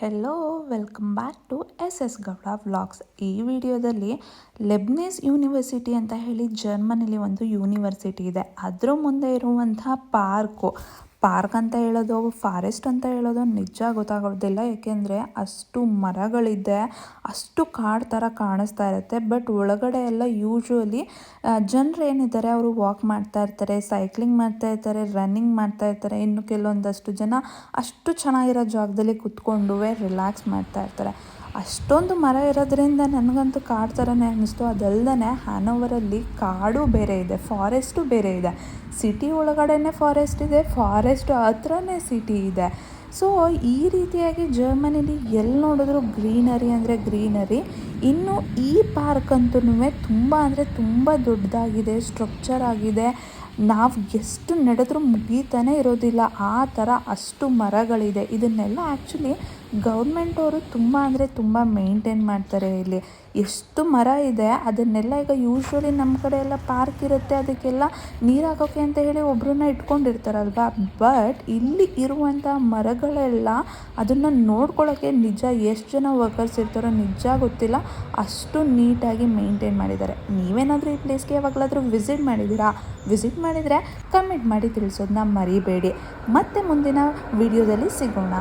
Hello welcome back to S S Gowda vlogs ಈ ವಿಡಿಯೋದಲ್ಲಿ ಲೆಬ್ನೇಸ್ university ಅಂತ ಹೇಳಿ ಜರ್ಮನಿಲಿ ಒಂದು ಯೂನಿವರ್ಸಿಟಿ ಇದೆ. ಅದರ ಮುಂದೆ ಇರುವಂತಹ ಪಾರ್ಕು ಪಾರ್ಕ್ ಅಂತ ಹೇಳೋದು, ಫಾರೆಸ್ಟ್ ಅಂತ ಹೇಳೋದು ನಿಜ ಗೊತ್ತಾಗೋದಿಲ್ಲ. ಏಕೆಂದರೆ ಅಷ್ಟು ಮರಗಳಿದೆ, ಅಷ್ಟು ಕಾಡು ಥರ ಕಾಣಿಸ್ತಾ ಇರುತ್ತೆ. ಬಟ್ ಒಳಗಡೆ ಎಲ್ಲ ಯೂಶ್ವಲಿ ಜನರು ಏನಿದ್ದಾರೆ, ಅವರು ವಾಕ್ ಮಾಡ್ತಾ ಇರ್ತಾರೆ, ಸೈಕ್ಲಿಂಗ್ ಮಾಡ್ತಾ ಇರ್ತಾರೆ, ರನ್ನಿಂಗ್ ಮಾಡ್ತಾ ಇರ್ತಾರೆ. ಇನ್ನು ಕೆಲವೊಂದಷ್ಟು ಜನ ಅಷ್ಟು ಚೆನ್ನಾಗಿರೋ ಜಾಗದಲ್ಲಿ ಕುತ್ಕೊಂಡು ರಿಲ್ಯಾಕ್ಸ್ ಮಾಡ್ತಾ ಇರ್ತಾರೆ. ಅಷ್ಟೊಂದು ಮರ ಇರೋದ್ರಿಂದ ನನಗಂತೂ ಕಾಡು ಥರನೇ ಅನ್ನಿಸ್ತು. ಅದಲ್ಲದೆ ಹ್ಯಾನೋವರಲ್ಲಿ ಕಾಡು ಬೇರೆ ಇದೆ, ಫಾರೆಸ್ಟು ಬೇರೆ ಇದೆ. ಸಿಟಿ ಒಳಗಡೆನೇ ಫಾರೆಸ್ಟ್ ಇದೆ, ಫಾರೆಸ್ಟ್ ಹತ್ರನೇ ಸಿಟಿ ಇದೆ. ಸೊ, ಈ ರೀತಿಯಾಗಿ ಜರ್ಮನಿಲಿ ಎಲ್ಲಿ ನೋಡಿದ್ರು ಗ್ರೀನರಿ ಅಂದರೆ ಗ್ರೀನರಿ. ಇನ್ನು ಈ ಪಾರ್ಕ್ ಅಂತೂ ತುಂಬ ಅಂದರೆ ತುಂಬ ದೊಡ್ಡದಾಗಿದೆ, ಸ್ಟ್ರಕ್ಚರ್ ಆಗಿದೆ. ನಾವು ಎಷ್ಟು ನಡೆದ್ರೂ ಮುಗೀತಾನೆ ಇರೋದಿಲ್ಲ. ಆ ಥರ ಅಷ್ಟು ಮರಗಳಿದೆ. ಇದನ್ನೆಲ್ಲ ಆ್ಯಕ್ಚುಲಿ ಗೌರ್ಮೆಂಟ್ ಅವರು ತುಂಬ ಅಂದರೆ ತುಂಬ ಮೇಂಟೈನ್ ಮಾಡ್ತಾರೆ ಇಲ್ಲಿ. ಎಷ್ಟು ಮರ ಇದೆ, ಅದನ್ನೆಲ್ಲ ಈಗ ಯೂಶ್ವಲಿ ನಮ್ಮ ಕಡೆ ಎಲ್ಲ ಪಾರ್ಕ್ ಇರುತ್ತೆ. ಅದಕ್ಕೆಲ್ಲ ನೀರು ಹಾಕೋಕೆ ಅಂತ ಹೇಳಿ ಒಬ್ಬರನ್ನ ಇಟ್ಕೊಂಡಿರ್ತಾರಲ್ವಾ? ಬಟ್ ಇಲ್ಲಿ ಇರುವಂಥ ಮರಗಳೆಲ್ಲ ಅದನ್ನು ನೋಡ್ಕೊಳ್ಳೋಕ್ಕೆ ನಿಜ ಎಷ್ಟು ಜನ ವರ್ಕರ್ಸ್ ಇರ್ತಾರೋ ನಿಜ ಗೊತ್ತಿಲ್ಲ. ಅಷ್ಟು ನೀಟಾಗಿ ಮೇಂಟೈನ್ ಮಾಡಿದ್ದಾರೆ. ನೀವೇನಾದರೂ ಈ ಪ್ಲೇಸ್ಗೆ ಯಾವಾಗಲಾದರೂ ವಿಸಿಟ್ ಮಾಡಿದ್ದೀರಾ? ವಿಸಿಟ್ ಮಾಡಿದರೆ ಕಮೆಂಟ್ ಮಾಡಿ ತಿಳಿಸೋದನ್ನ ಮರಿಬೇಡಿ ಮತ್ತೆ ಮುಂದಿನ ವಿಡಿಯೋದಲ್ಲಿ ಸಿಗೋಣ.